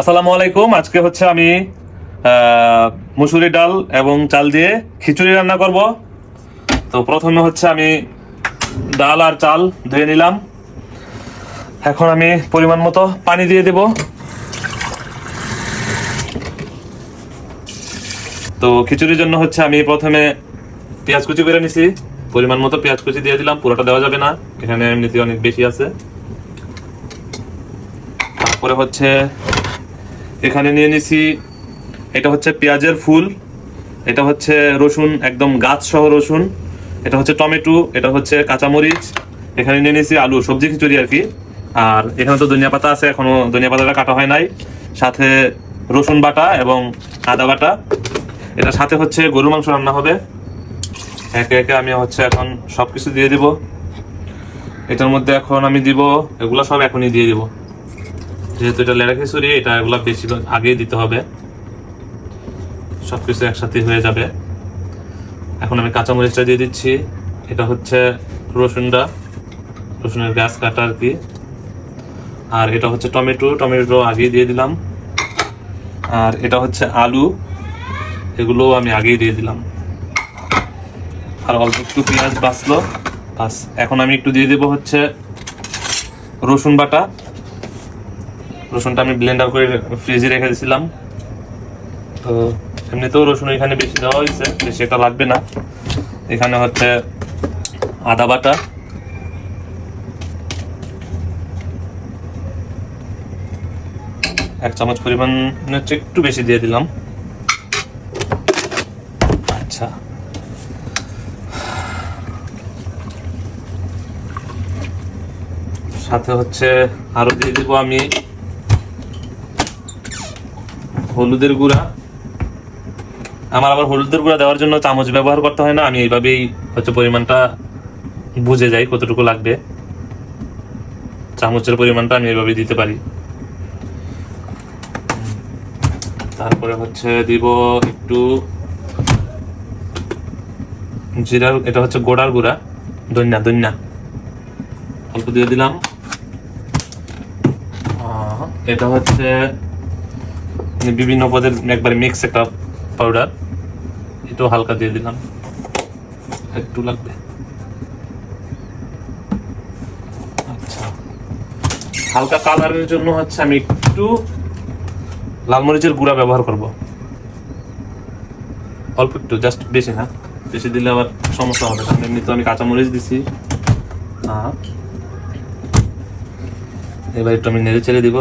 আসসালামু আলাইকুম। আজকে হচ্ছে আমি মুসুরি ডাল এবং চাল দিয়ে খিচুড়ি রান্না করব। তো প্রথমে হচ্ছে আমি ডাল আর চাল ধুয়ে নিলাম। এখন আমি পরিমাণ মতো পানি দিয়ে দেব। তো খিচুড়ির জন্য হচ্ছে আমি প্রথমে পেঁয়াজ কুচি করে নিছি। পরিমাণ মতো পেঁয়াজ কুচি দিয়ে দিলাম, পুরোটা দেওয়া যাবে না। এখানে এমনিতে অনেক বেশি আছে। তারপরে হচ্ছে এখানে নিয়ে নিছি, এটা হচ্ছে পেঁয়াজের ফুল, এটা হচ্ছে রসুন, একদম গাছ সহ রসুন, এটা হচ্ছে টমেটো, এটা হচ্ছে কাঁচামরিচ, এখানে নিয়ে নিছি আলু, সবজি, খিচুড়ি আর কি। আর এখানে তো ধনিয়া পাতা আছে, এখনও ধনিয়া পাতাটা কাটা হয় নাই। সাথে রসুন বাটা এবং আদা বাটা। এটা সাথে হচ্ছে গরু মাংস রান্না হবে। একে একে আমি হচ্ছে এখন সবকিছু দিয়ে দিব। এটার মধ্যে এখন আমি দিব, এগুলো সব এখনই দিয়ে দিব। যেহেতু এটা লেড়া খিচুড়ি, এটা এগুলো বেশি আগেই দিতে হবে। সব কিছু একসাথে হয়ে যাবে। এখন আমি কাঁচামরিচটা দিয়ে দিচ্ছি। এটা হচ্ছে রসুনটা রসুনের গাছ কাটা আর কি। আর এটা হচ্ছে টমেটো টমেটো আগেই দিয়ে দিলাম। আর এটা হচ্ছে আলু এগুলো আমি আগেই দিয়ে দিলাম। আর অল্প একটু পেঁয়াজ বাঁচলো। বাস, এখন আমি একটু দিয়ে দেবো হচ্ছে রসুন বাটা। রসুনটা আমি ব্লেন্ডার করে ফ্রিজে রেখে দিয়েছিলাম তো এমনিতেও রসুন এখানে বেশি দেওয়া হয়েছে, বেশি একটা লাগবে না। এখানে হচ্ছে আদা বাটা। এক চামচ পরিমাণ হচ্ছে একটু বেশি দিয়ে দিলাম। আচ্ছা। সাথে হচ্ছে আরও দিয়ে দিব আমি হলুদের গুঁড়া। আমার আবার হলুদের গুঁড়া দেওয়ার জন্য চামচ ব্যবহার করতে হয় না, আমি এইভাবেই হচ্ছে পরিমাণটা বুঝে যাই কতটুকু লাগবে। চামচের পরিমাণটা আমি এইভাবে দিতে পারি। তারপরে হচ্ছে দিব একটু জিরার, এটা হচ্ছে গোড়ার গুঁড়া দন্যা দন্যা অল্প দিয়ে দিলাম। এটা হচ্ছে বিভিন্ন পদের একবারে মিক্স একটা পাউডার এটাও হালকা দিয়ে দিলাম। একটু লাগবে? আচ্ছা। হালকা কালারের জন্য হচ্ছে আমি একটু লাল মরিচের গুঁড়া ব্যবহার করব। অল্প একটু জাস্ট বেশি না বেশি দিলে আবার সমস্যা হবে, কারণ এমনি তো আমি কাঁচা মরিচ দিছি। এবার একটু আমি নেড়ে ছেড়ে দিব।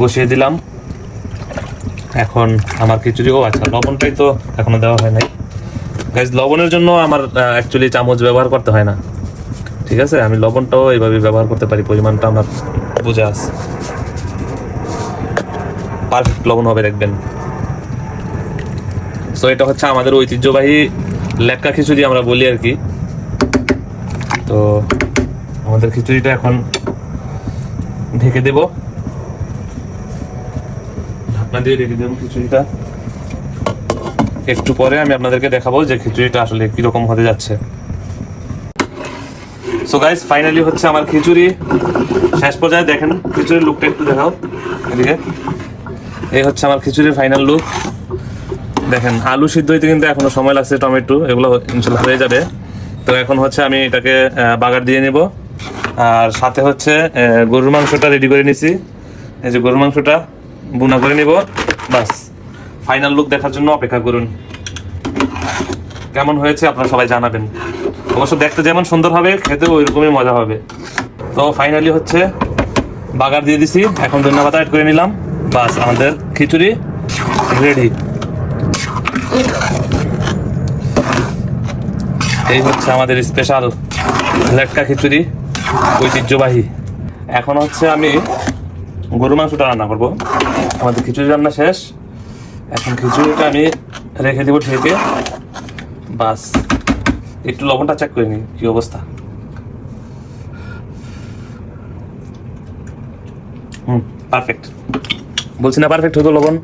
বসিয়ে দিলাম। এখন আমার খিচুড়ি ও আচ্ছা লবণটাই তো এখনও দেওয়া হয় নাই। গাইজ লবণের জন্য আমার অ্যাকচুয়ালি চামচ ব্যবহার করতে হয় না। ঠিক আছে? আমি লবণটাও এইভাবে ব্যবহার করতে পারি, পরিমাণটা আমার বুঝে আছে পারফেক্ট লবণ হবে, দেখবেন। সো এটা হচ্ছে আমাদের ঐতিহ্যবাহী লেটকা খিচুড়ি আমরা বলি আর কি। তো আমাদের খিচুড়িটা এখন ঢেকে দেব। দিয়ে রেখে দেবো খিচুড়িটা। একটু পরে আমি আপনাদেরকে দেখাবো যে খিচুড়িটা আসলে কীরকম হতে যাচ্ছে। সো গাইস ফাইনালি হচ্ছে আমার খিচুড়ি। শেষ পর্যায়ে দেখেন, খিচুড়ির লুকটা একটু দেখাও। এদিকে। এই হচ্ছে আমার খিচুড়ির ফাইনাল লুক দেখেন, আলু সিদ্ধ হইতে কিন্তু এখনও সময় লাগছে টমেটো, এগুলো ইনশাল্লাহ হয়ে যাবে। তো এখন হচ্ছে আমি এটাকে বাগার দিয়ে নেব। আর সাথে হচ্ছে গরুর মাংসটা রেডি করে নিছি। এই যে গরুর মাংসটা বুনা করে নিব। বাস ফাইনাল লুক দেখার জন্য অপেক্ষা করুন। কেমন হয়েছে আপনারা সবাই জানাবেন। অবশ্য দেখতে যেমন সুন্দর হবে, খেতেও ওই রকমই মজা হবে। তো ফাইনালি হচ্ছে, বাগার দিয়ে দিছি। এখন ধন্যবাদ অ্যাড করে নিলাম। বাস, আমাদের খিচুড়ি রেডি এই হচ্ছে আমাদের স্পেশাল লেটকা খিচুড়ি, ঐতিহ্যবাহী। এখন হচ্ছে আমি গরু মাংসটা রান্না করব। আমাদের খিচুড়ি রান্না শেষ। এখন খিচুড়িটা আমি রেখে দেবো ঢেকে। বাস, একটু লবণটা চেক করে নিই, কি অবস্থা। হুম পারফেক্ট বলছি না পারফেক্ট হতো লবণ?